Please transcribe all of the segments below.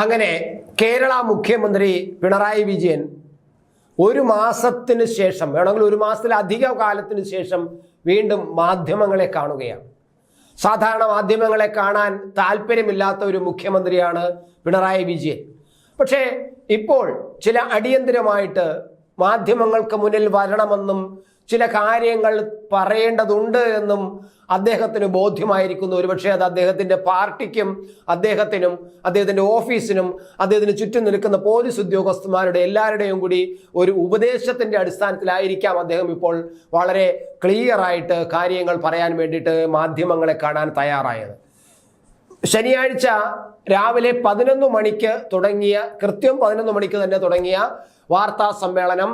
അങ്ങനെ കേരള മുഖ്യമന്ത്രി പിണറായി വിജയൻ ഒരു മാസത്തിന് ശേഷം വേണമെങ്കിൽ ഒരു മാസത്തിലധിക കാലത്തിന് ശേഷം വീണ്ടും മാധ്യമങ്ങളെ കാണുകയാണ്. സാധാരണ മാധ്യമങ്ങളെ കാണാൻ താല്പര്യമില്ലാത്ത ഒരു മുഖ്യമന്ത്രിയാണ് പിണറായി വിജയൻ. പക്ഷേ ഇപ്പോൾ ചില അടിയന്തിരമായിട്ട് മാധ്യമങ്ങൾക്ക് മുന്നിൽ വരണമെന്നും ചില കാര്യങ്ങൾ പറയേണ്ടതുണ്ട് എന്നും അദ്ദേഹത്തിന് ബോധ്യമായിരിക്കുന്നു. ഒരുപക്ഷെ അത് അദ്ദേഹത്തിന്റെ പാർട്ടിക്കും അദ്ദേഹത്തിനും അദ്ദേഹത്തിന്റെ ഓഫീസിനും അദ്ദേഹത്തിന് ചുറ്റും നിൽക്കുന്ന പോലീസ് ഉദ്യോഗസ്ഥന്മാരുടെ എല്ലാവരുടെയും കൂടി ഒരു ഉപദേശത്തിന്റെ അടിസ്ഥാനത്തിലായിരിക്കാം അദ്ദേഹം ഇപ്പോൾ വളരെ ക്ലിയറായിട്ട് കാര്യങ്ങൾ പറയാൻ വേണ്ടിയിട്ട് മാധ്യമങ്ങളെ കാണാൻ തയ്യാറായത്. ശനിയാഴ്ച രാവിലെ പതിനൊന്ന് മണിക്ക് തുടങ്ങിയ കൃത്യം പതിനൊന്ന് മണിക്ക് തന്നെ തുടങ്ങിയ വാർത്താ സമ്മേളനം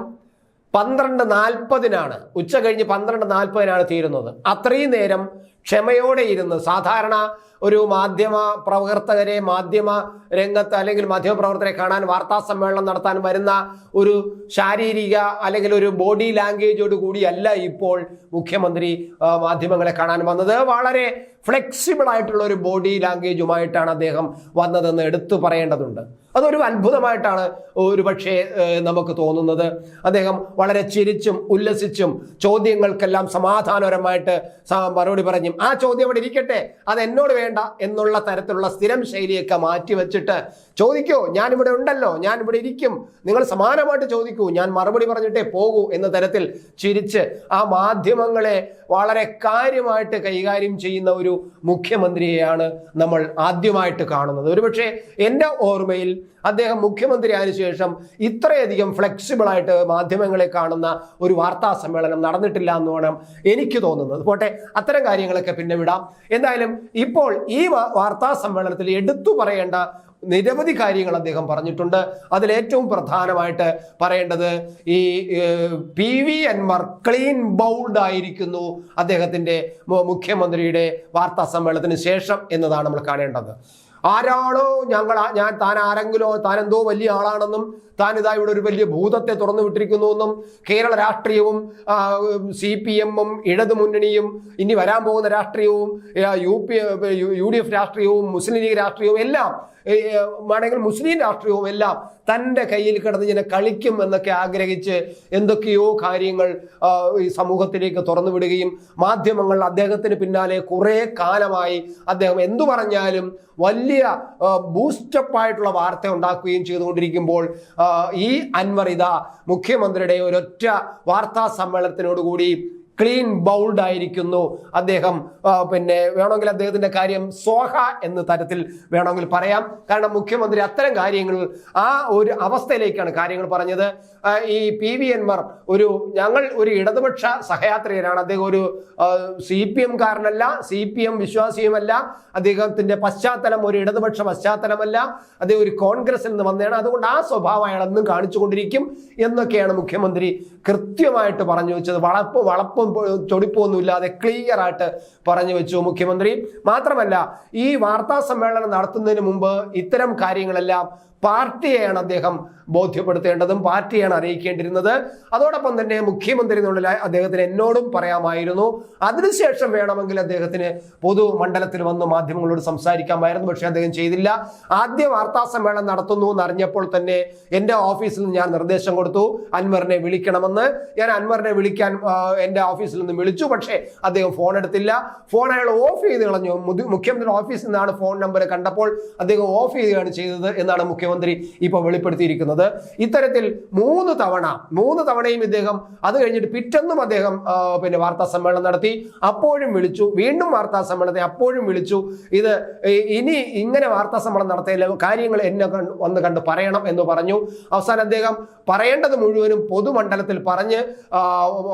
പന്ത്രണ്ട് നാൽപ്പതിനാണ്. ഉച്ച കഴിഞ്ഞ് പന്ത്രണ്ട് നാൽപ്പതിനാണ് തീരുന്നത്. അത്രയും നേരം ക്ഷമയോടെ ഇരുന്ന് സാധാരണ ഒരു മാധ്യമ പ്രവർത്തകരെ മാധ്യമ രംഗത്ത് അല്ലെങ്കിൽ മാധ്യമ പ്രവർത്തകരെ കാണാൻ വാർത്താ സമ്മേളനം നടത്താൻ വരുന്ന ഒരു ശാരീരിക അല്ലെങ്കിൽ ഒരു ബോഡി ലാംഗ്വേജോട് കൂടിയല്ല ഇപ്പോൾ മുഖ്യമന്ത്രി മാധ്യമങ്ങളെ കാണാൻ വന്നത്. വളരെ ഫ്ലെക്സിബിൾ ആയിട്ടുള്ള ഒരു ബോഡി ലാംഗ്വേജുമായിട്ടാണ് അദ്ദേഹം വന്നതെന്ന് എടുത്തു പറയേണ്ടതുണ്ട്. അതൊരു അത്ഭുതമായിട്ടാണ് ഒരു പക്ഷേ ഏഹ്, നമുക്ക് തോന്നുന്നത്. അദ്ദേഹം വളരെ ചിരിച്ചും ഉല്ലസിച്ചും ചോദ്യങ്ങൾക്കെല്ലാം സമാധാനപരമായിട്ട് മറുപടി പറഞ്ഞും ആ ചോദ്യം അവിടെ ഇരിക്കട്ടെ. അത് എന്നോട് വേണ്ട എന്നുള്ള തരത്തിലുള്ള സ്ഥിരം ശൈലിയൊക്കെ മാറ്റി വെച്ചിട്ട് ഞാൻ ഇവിടെ ഉണ്ടല്ലോ ഞാൻ ഇവിടെ ഇരിക്കും. നിങ്ങൾ സമാനമായിട്ട് ചോദിക്കൂ ഞാൻ മറുപടി പറഞ്ഞിട്ടേ പോകൂ എന്ന തരത്തിൽ ചിരിച്ച് ആ മാധ്യമങ്ങളെ വളരെ കാര്യമായിട്ട് കൈകാര്യം ചെയ്യുന്ന ഒരു മുഖ്യമന്ത്രിയെയാണ് നമ്മൾ ആദ്യമായിട്ട് കാണുന്നത്. ഒരുപക്ഷെ എന്റെ ഓർമ്മയിൽ അദ്ദേഹം മുഖ്യമന്ത്രി ആയതിനു ശേഷം ഇത്രയധികം ഫ്ലെക്സിബിൾ ആയിട്ട് മാധ്യമങ്ങളെ കാണുന്ന ഒരു വാർത്താ സമ്മേളനം നടന്നിട്ടില്ല എന്ന് വേണം എനിക്ക് തോന്നുന്നത്. പോട്ടെ അത്തരം കാര്യങ്ങളൊക്കെ പിന്നെ വിടാം. എന്തായാലും ഇപ്പോൾ ഈ വാർത്താ സമ്മേളനത്തിൽ എടുത്തു പറയേണ്ട നിരവധി കാര്യങ്ങൾ അദ്ദേഹം പറഞ്ഞിട്ടുണ്ട്. അതിലേറ്റവും പ്രധാനമായിട്ട് പറയേണ്ടത് ഈ P V Anvar clean bowled ആയിരിക്കുന്നു അദ്ദേഹത്തിന്റെ മുഖ്യമന്ത്രിയുടെ വാർത്താ സമ്മേളനത്തിന് ശേഷം എന്നതാണ് നമ്മൾ കാണേണ്ടത്. ആരാണോ ഞങ്ങൾ ഞാൻ താൻ ആരെങ്കിലോ താൻ എന്തോ വലിയ ആളാണെന്നും താൻ ഇതാ ഇവിടെ ഒരു വലിയ ഭൂതത്തെ തുറന്നു വിട്ടിരിക്കുന്നു എന്നും കേരള രാഷ്ട്രീയവും സി പി എമ്മും ഇടതു മുന്നണിയും ഇനി വരാൻ പോകുന്ന രാഷ്ട്രീയവും U P U- D F രാഷ്ട്രീയവും മുസ്ലിം ലീഗ് രാഷ്ട്രീയവും എല്ലാം വേണമെങ്കിൽ മുസ്ലിം രാഷ്ട്രീയവും എല്ലാം തന്റെ കയ്യിൽ കിടന്ന് ഇങ്ങനെ കളിക്കും എന്നൊക്കെ ആഗ്രഹിച്ച് എന്തൊക്കെയോ കാര്യങ്ങൾ ഈ സമൂഹത്തിലേക്ക് തുറന്നു വിടുകയും മാധ്യമങ്ങൾ അദ്ദേഹത്തിന് പിന്നാലെ കുറേ കാലമായി അദ്ദേഹം എന്തു പറഞ്ഞാലും വലിയ ബൂസ്റ്റപ്പ് ആയിട്ടുള്ള വാർത്ത ഉണ്ടാക്കുകയും ചെയ്തുകൊണ്ടിരിക്കുമ്പോൾ ഈ അൻവർ ഇതാ മുഖ്യമന്ത്രിയുടെ ഒരൊറ്റ വാർത്താ സമ്മേളനത്തിനോടുകൂടി ക്ലീൻ ബൗൾഡ് ആയിരിക്കുന്നു. അദ്ദേഹം പിന്നെ വേണമെങ്കിൽ അദ്ദേഹത്തിന്റെ കാര്യം സോഹ എന്ന തരത്തിൽ വേണമെങ്കിൽ പറയാം. കാരണം മുഖ്യമന്ത്രി അത്തരം കാര്യങ്ങൾ ആ ഒരു അവസ്ഥയിലേക്കാണ് കാര്യങ്ങൾ പറഞ്ഞത്. ഈ പി വി എൻമാർ ഒരു ഞങ്ങൾ ഒരു ഇടതുപക്ഷ സഹയാത്രികരാണ് അദ്ദേഹം ഒരു സി പി എം കാരനല്ല സി പി എം വിശ്വാസിയുമല്ല. അദ്ദേഹത്തിന്റെ പശ്ചാത്തലം ഒരു ഇടതുപക്ഷ പശ്ചാത്തലമല്ല. അദ്ദേഹം ഒരു കോൺഗ്രസിൽ നിന്ന് വന്നതാണ്. അതുകൊണ്ട് ആ സ്വഭാവം അയാൾ എന്നും കാണിച്ചുകൊണ്ടിരിക്കും എന്നൊക്കെയാണ് മുഖ്യമന്ത്രി കൃത്യമായിട്ട് പറഞ്ഞു വെച്ചത്. വളപ്പ് വളപ്പും ചൊടിപ്പൊന്നും ഇല്ലാതെ ക്ലിയർ ആയിട്ട് പറഞ്ഞു വെച്ചു മുഖ്യമന്ത്രി. മാത്രമല്ല ഈ വാർത്താ സമ്മേളനം നടത്തുന്നതിന് മുമ്പ് ഇത്തരം കാര്യങ്ങളെല്ലാം പാർട്ടിയെയാണ് അദ്ദേഹം ബോധ്യപ്പെടുത്തേണ്ടതും പാർട്ടിയാണ് അറിയിക്കേണ്ടിരുന്നത് അതോടൊപ്പം തന്നെ മുഖ്യമന്ത്രി എന്നുള്ള അദ്ദേഹത്തിന് എന്നോടും പറയാമായിരുന്നു. അതിനുശേഷം വേണമെങ്കിൽ അദ്ദേഹത്തിന് പൊതുമണ്ഡലത്തിൽ വന്ന് മാധ്യമങ്ങളോട് സംസാരിക്കാമായിരുന്നു. പക്ഷെ അദ്ദേഹം ചെയ്തില്ല. ആദ്യ വാർത്താ സമ്മേളനം നടത്തുന്നു എന്നറിഞ്ഞപ്പോൾ തന്നെ എന്റെ ഓഫീസിൽ നിന്ന് ഞാൻ നിർദ്ദേശം കൊടുത്തു. അൻവറിനെ വിളിക്കണമെന്ന്. ഞാൻ അൻവറിനെ വിളിക്കാൻ എന്റെ ഓഫീസിൽ നിന്ന് വിളിച്ചു. പക്ഷേ അദ്ദേഹം ഫോൺ എടുത്തില്ല. ഫോൺ അയാൾ ഓഫ് ചെയ്ത് കളഞ്ഞു. മുഖ്യമന്ത്രിയുടെ മുഖ്യമന്ത്രി ഓഫീസിൽ നിന്നാണ് ഫോൺ നമ്പർ കണ്ടപ്പോൾ അദ്ദേഹം ഓഫ് ചെയ്യുകയാണ് ചെയ്തത് എന്നാണ് മുഖ്യമന്ത്രി ഇപ്പോൾ വെളിപ്പെടുത്തിയിരിക്കുന്നത്. ഇത്തരത്തിൽ മൂന്ന് തവണ മൂന്ന് തവണയും ഇദ്ദേഹം അത് കഴിഞ്ഞിട്ട് പിറ്റെന്നും അദ്ദേഹം പിന്നെ വാർത്താ സമ്മേളനം നടത്തി. അപ്പോഴും വിളിച്ചു. വീണ്ടും വാർത്താ സമ്മേളനത്തെ അപ്പോഴും വിളിച്ചു. ഇത് ഇനി ഇങ്ങനെ വാർത്താ സമ്മേളനം നടത്തിയില്ല കാര്യങ്ങൾ എന്നെ ഒന്ന് കണ്ട് പറയണം എന്ന് പറഞ്ഞു. അവസാനം അദ്ദേഹം പറയേണ്ടത് മുഴുവനും പൊതുമണ്ഡലത്തിൽ പറഞ്ഞ്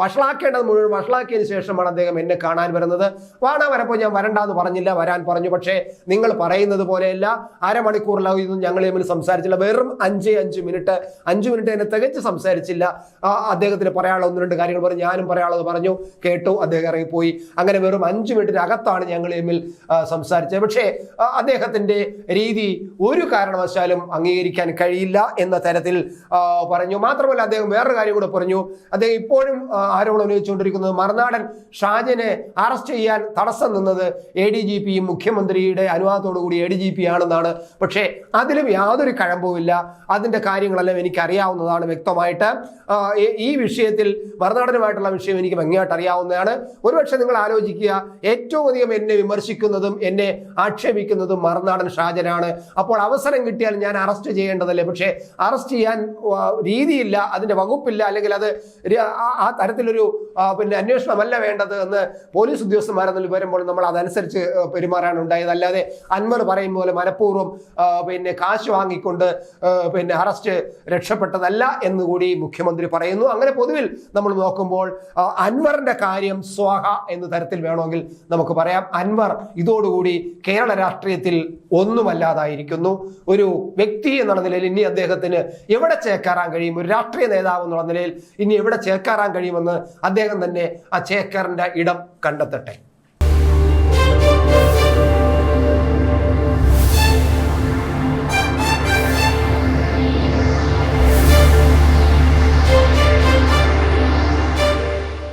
വഷളാക്കേണ്ടത് മുഴുവൻ വഷളാക്കിയതിന് ശേഷമാണ് അദ്ദേഹം എന്നെ കാണാൻ വരുന്നത്. വാണാ വരപ്പോൾ ഞാൻ വരണ്ട എന്ന് പറഞ്ഞില്ല വരാൻ പറഞ്ഞു. പക്ഷേ നിങ്ങൾ പറയുന്നത് പോലെയല്ല. അരമണിക്കൂറിലാവും ഞങ്ങൾ തമ്മിൽ സംസാരിക്കും സംസാരിച്ചില്ല. വെറും അഞ്ച് അഞ്ച് മിനിറ്റ് അഞ്ച് മിനിറ്റ് എന്നെ തികച്ച് സംസാരിച്ചില്ല. അദ്ദേഹത്തിന് പറയാനുള്ള ഒന്ന് രണ്ട് കാര്യങ്ങൾ പറഞ്ഞു. ഞാനും പറയാനുള്ളത് പറഞ്ഞു. കേട്ടു അദ്ദേഹം ഇറങ്ങിപ്പോയി. അങ്ങനെ വെറും അഞ്ച് മിനിറ്റിനകത്താണ് ഞങ്ങൾ എമ്മിൽ സംസാരിച്ചത്. പക്ഷേ അദ്ദേഹത്തിന്റെ രീതി ഒരു കാരണവശാലും അംഗീകരിക്കാൻ കഴിയില്ല എന്ന തരത്തിൽ പറഞ്ഞു. മാത്രമല്ല അദ്ദേഹം വേറൊരു കാര്യം കൂടെ പറഞ്ഞു. അദ്ദേഹം ഇപ്പോഴും ആരോപണം ഉന്നയിച്ചുകൊണ്ടിരിക്കുന്നത് മറുനാടൻ ഷാജനെ അറസ്റ്റ് ചെയ്യാൻ തടസ്സം നിന്നത് എ ഡി ജി പിയും മുഖ്യമന്ത്രിയുടെ അനുവാദത്തോടു കൂടി എ ഡി ജി പി ആണെന്നാണ്. പക്ഷേ അതിലും യാതൊരു കഴമ്പുമില്ല. അതിന്റെ കാര്യങ്ങളെല്ലാം എനിക്ക് അറിയാവുന്നതാണ് വ്യക്തമായിട്ട് ഈ- വിഷയത്തിൽ മറുനാടനുമായിട്ടുള്ള വിഷയം എനിക്ക് ഭംഗിയായിട്ട് അറിയാവുന്നതാണ്. ഒരുപക്ഷെ നിങ്ങൾ ആലോചിക്കുക ഏറ്റവും അധികം എന്നെ വിമർശിക്കുന്നതും എന്നെ ആക്ഷേപിക്കുന്നതും മറുനാടൻ ഷാജനാണ്. അപ്പോൾ അവസരം കിട്ടിയാൽ ഞാൻ അറസ്റ്റ് ചെയ്യേണ്ടതല്ലേ? പക്ഷേ അറസ്റ്റ് ചെയ്യാൻ രീതിയില്ല അതിന്റെ വകുപ്പില്ല അല്ലെങ്കിൽ അത് ആ- തരത്തിലൊരു പിന്നെ അന്വേഷണമല്ല വേണ്ടത് എന്ന് പോലീസ് ഉദ്യോഗസ്ഥന്മാരെന്നിൽ വരുമ്പോൾ നമ്മൾ അതനുസരിച്ച് പെരുമാറാൻ ഉണ്ടായത് അല്ലാതെ അൻവർ പറയും പോലെ മനഃപൂർവം പിന്നെ കാശ് വാങ്ങിക്കൊണ്ട് ആ, പിന്നെ അറസ്റ്റ് രക്ഷപ്പെട്ടതല്ല എന്ന് കൂടി മുഖ്യമന്ത്രി പറയുന്നു. അങ്ങനെ പൊതുവിൽ നമ്മൾ നോക്കുമ്പോൾ അൻവറിന്റെ കാര്യം സ്വാഹ എന്ന തരത്തിൽ വേണമെങ്കിൽ നമുക്ക് പറയാം. അൻവർ ഇതോടുകൂടി കേരള രാഷ്ട്രീയത്തിൽ ഒന്നുമല്ലാതായിരിക്കുന്നു. ഒരു വ്യക്തി എന്നുള്ള നിലയിൽ ഇനി അദ്ദേഹത്തിന് എവിടെ ചേക്കേറാൻ കഴിയും? ഒരു രാഷ്ട്രീയ നേതാവ് എന്നുള്ള നിലയിൽ ഇനി എവിടെ ചേക്കേറാൻ കഴിയുമെന്ന് അദ്ദേഹം തന്നെ ആ ചേക്കാറിന്റെ ഇടം കണ്ടെത്തട്ടെ.